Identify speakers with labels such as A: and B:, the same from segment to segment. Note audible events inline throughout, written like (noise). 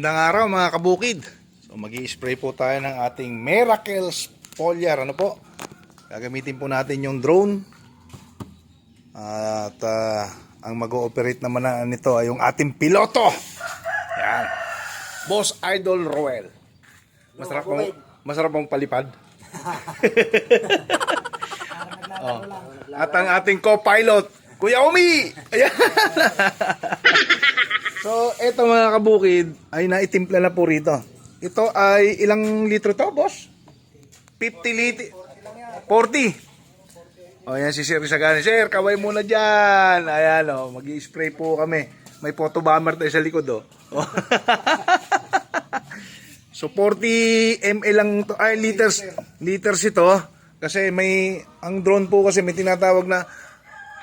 A: Magandang araw mga kabukid. So mag spray po tayo ng ating Miracle Foliar. Ano po? Gagamitin po natin yung drone. At ah, ang mag-ooperate naman na nito ay yung ating piloto. Yan. Boss Idol Roel. Masarap pong, masarap pong palipad. (laughs) oh. At ang ating co-pilot, Kuya Umi! Ayan. (laughs) So, eto mga kabukid, ay naitimpla na po rito. Ito ay ilang litro to, boss? 50 litro. 40. O, yan si Sir Isagani. Sir, kaway muna dyan. Ayan, o. mag spray po kami. May photo bomber tayo sa likod, o. O. (laughs) so, 40 ml lang to. Ay, liters. Liters ito. Kasi may, ang drone po kasi may tinatawag na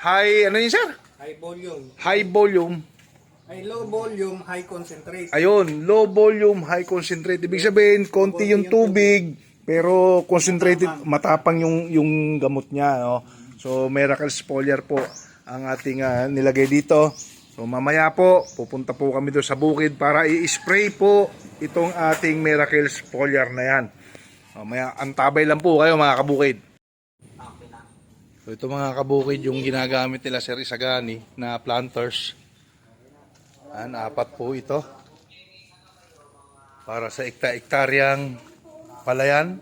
A: high, ano yun, sir?
B: High volume.
A: High volume
B: Ay low volume, high concentrate.
A: Ayun, low volume, high concentrate. Ibig sabihin, konti yung tubig, pero concentrated, matapang yung yung gamot niya, no? So, Miracle Foliar po ang ating ah, nilagay dito. So, mamaya po, pupunta po kami doon sa bukid para i-spray po itong ating Miracle Foliar na yan. Mamaya, antabay lang po kayo mga kabukid. So, ito mga kabukid yung ginagamit nila Sir Isagani na planters. An, apat po ito. Para sa ekta-ektaryang palayan.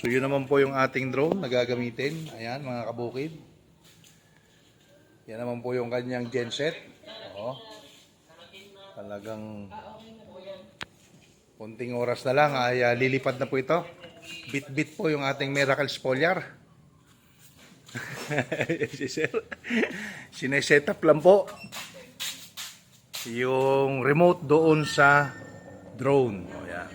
A: So yun naman po yung ating drone na gagamitin. Ayan mga kabukid. Yan naman po yung kanyang genset. Oo. Talagang konting oras na lang ay ah, lilipad na po ito. Bit-bit po yung ating Miracle Foliar. (laughs) si Sir, sineset up lang po yung remote doon sa drone. O, yan.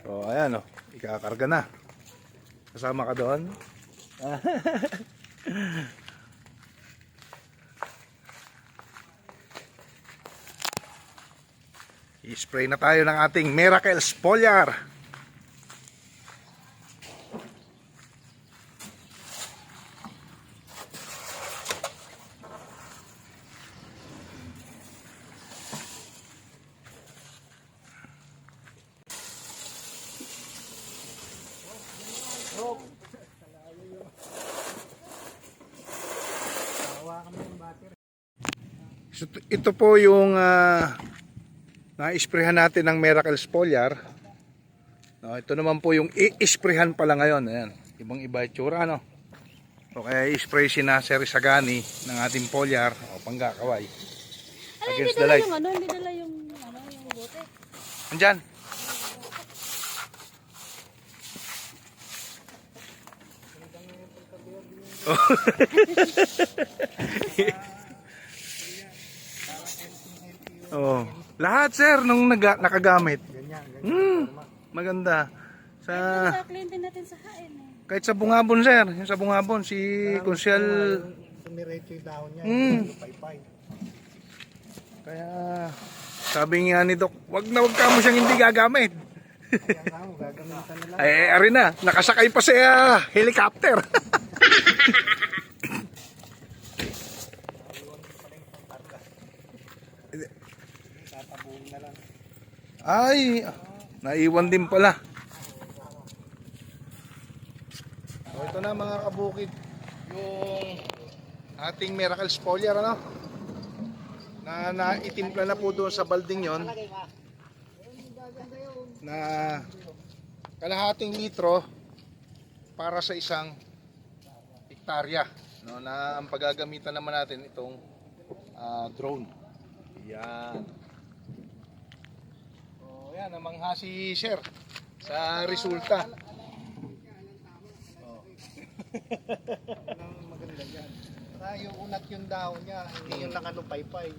A: So, ayan o. Ikakarga na. Kasama ka doon. (laughs) I-spray na tayo ng ating Miracle Foliar. So, ito po yung uh, na-sprayhan natin ng Miracle Foliar. No, ito naman po yung i-sprayhan pala ngayon. Ayan, ibang iba itsura, no? So, kaya i-spray si Nasser Sagani ng ating foliar o panggakaway.
C: Ano, hindi dala yung ano, hindi dala yung, ano, yung bote.
A: Andyan. oh. (laughs) Lahat sir nung naga, nakagamit. Hmm, maganda. Sa
C: client din natin sa hain eh.
A: kahit sa bungabon sir, yung sa bungabon si Konsyal
B: Tumiretso yung dahon niya. Paypay.
A: kaya sabi nga ni Doc, wag na wag ka mo siyang hindi gagamit. (laughs) Ay, ari na, nakasakay pa sa ah, helicopter. (laughs)
B: Tatabuhin na lang.
A: Ay, naiwan din pala. So, ito na mga kabukid, yung ating Miracle Foliar, ano? Na naitimpla na po doon sa balding yon na kalahating litro para sa isang hektarya no? Na ang paggagamitan naman natin itong ah, drone. Yan Yan, namangha si Sir sa resulta. Oh.
B: Maganda dyan. Para yung unat yung dahon niya, hindi yung nakalupaypay.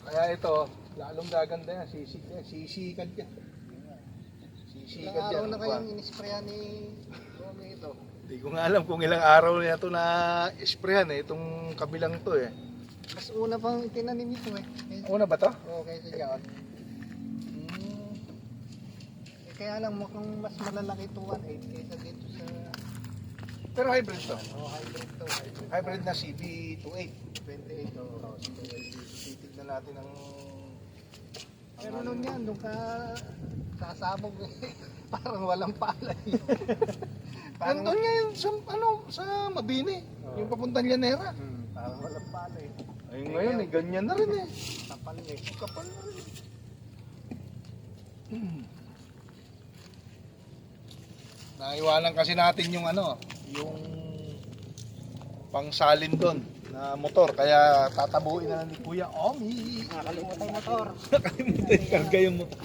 A: Kaya ito, lalong gaganda yan, sisig yan, sisikad yan.
B: Ilang
A: Sisikad
B: araw
A: yan.
B: na kayong inisprayan ni Romy ito.
A: Hindi ko nga alam kung ilang araw na ito na isprayan eh, itong kabilang to eh.
B: Mas una pang tinanim ito eh.
A: Una ba to?
B: Oo, kaysa dyan.
A: Hmm.
B: Kaya lang mukhang mas malalaki ito 1.8 kaysa dito sa
A: Pero hybrid to.
B: Oh, hybrid to. Hybrid.
A: Hybrid na CB28.
B: 28 oh.
A: Titignan natin ang...
B: Pero nun yan, nung ka sasabog eh, (laughs) parang walang palay. (laughs) parang,
A: Nandun nga yun sa, ano, sa Mabini. Yung papuntang Llanera.
B: hmm, parang walang palay.
A: Ay ngayon, eh, ganyan na rin eh.
B: Kapal eh.
A: Kapal na rin. (clears throat) Naiwanan kasi natin yung ano, yung pangsalin doon na motor. Kaya tatabuin na ni Kuya Omi.
B: Nakalimutan yung motor.
A: Nakalimutan karga yung motor.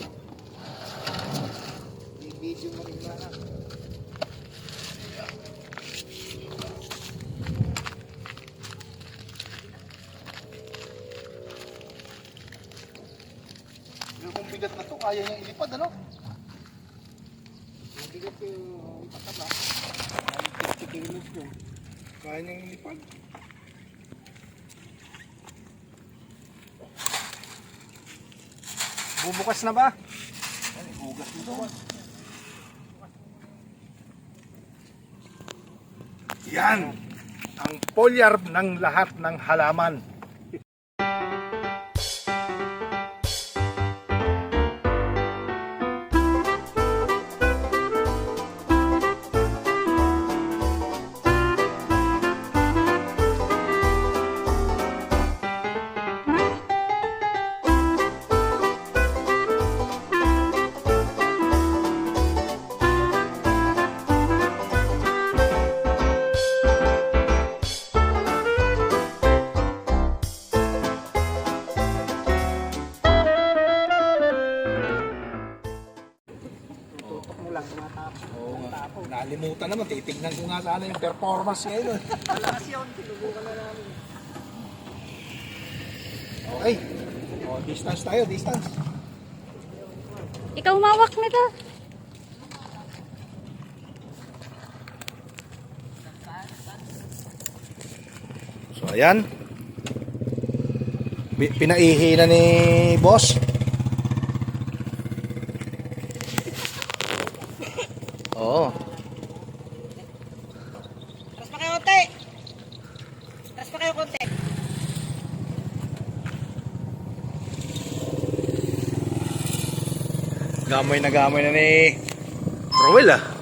B: I-video mo rin na.
A: Yung bigat na to, kaya niyang ilipad, ano?
B: Mabigat yung pataba. Ay, 50 kilos yun.
A: Kaya niyang ilipad.
B: Bubukas na ba?
A: Ihugas mo doon. Yan! Ang polyarb ng lahat ng halaman. Naman, titignan ko nga sana yung performance ngayon.
B: Malakas yun, sinubukan na namin.
A: Okay. O, distance tayo, distance.
C: Ikaw mawak nito.
A: So, ayan. Pinaihi na ni boss. Oo.
D: Tapos pa kayo konti. Tapos pa kayo konti.
A: Gamoy na gamoy na ni Rowell ah.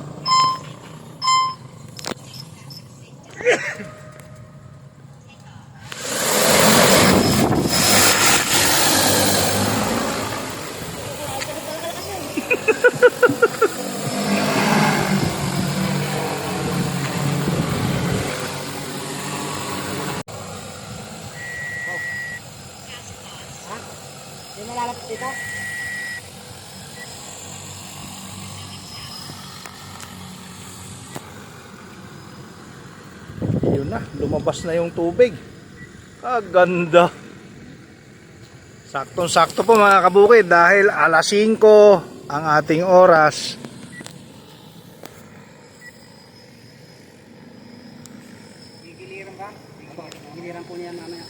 A: Yun na, lumabas na yung tubig. Kaganda. Saktong-sakto po mga kabukid dahil alas 5 ang ating oras.
D: Mamaya.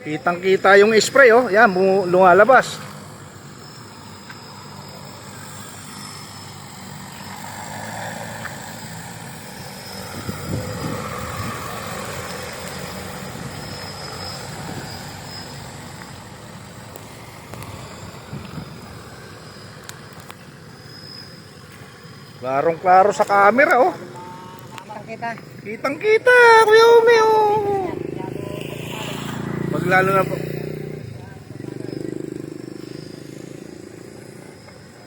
A: Kitang-kita yung spray oh. Yan, bu- lumalabas. Klarong-klaro sa camera oh.
D: Amarang kita.
A: Kitang-kita, Kuya Umi oh. Maglalo na po.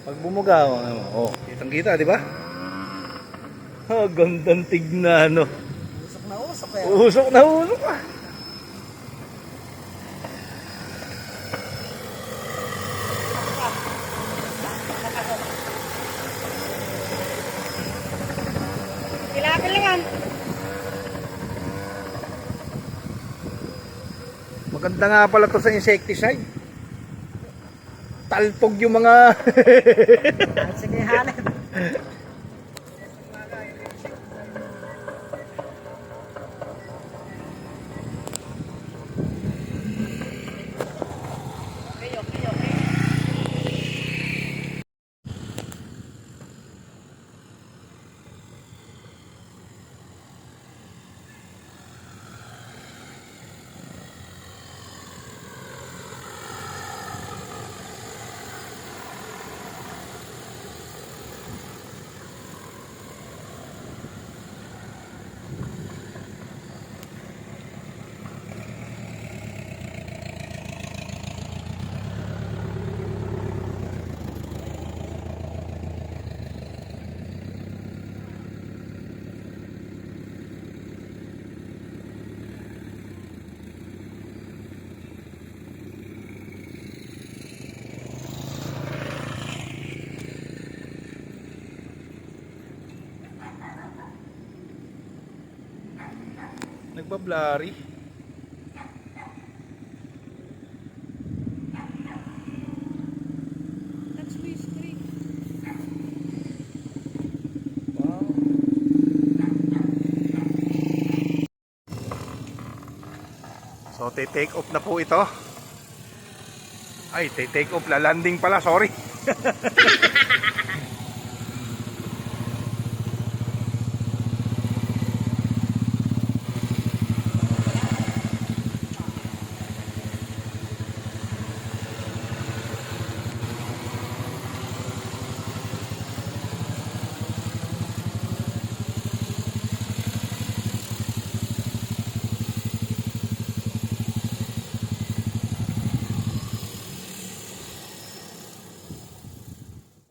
A: Pag bumuga, oh, kitang-kita, di ba? Oh, gandang tignan, no.
D: Usok na usok eh.
A: Usok na usok ah. Maganda nga pala to sa insecticide. Talpog yung mga
D: Sige, halit. (laughs)
C: screen.
A: Wow. So, take off na po ito. Ay, take off na landing pala, sorry. (laughs)